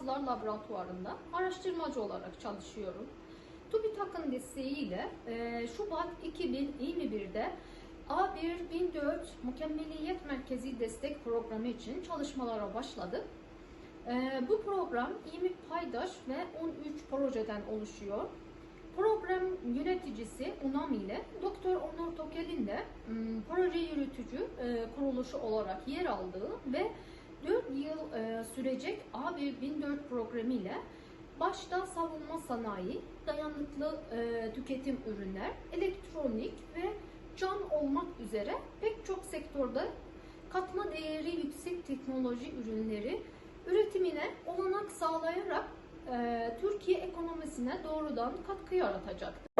Teknolojiler Laboratuvarı'nda araştırmacı olarak çalışıyorum. TÜBİTAK'ın desteğiyle e, Şubat 2021'de A1 1004 Mükemmeliyet Merkezi Destek Programı için çalışmalara başladık. E, bu program İMİ Paydaş ve 13 projeden oluşuyor. Program yöneticisi UNAM ile Doktor Onur Tokel'in de m, proje yürütücü e, kuruluşu olarak yer aldığı ve 4 yıl e, sürecek A1 1004 programı ile başta savunma sanayi, dayanıklı e, tüketim ürünler, elektronik ve can olmak üzere pek çok sektörde katma değeri yüksek teknoloji ürünleri üretimine olanak sağlayarak e, Türkiye ekonomisine doğrudan katkı yaratacaktır.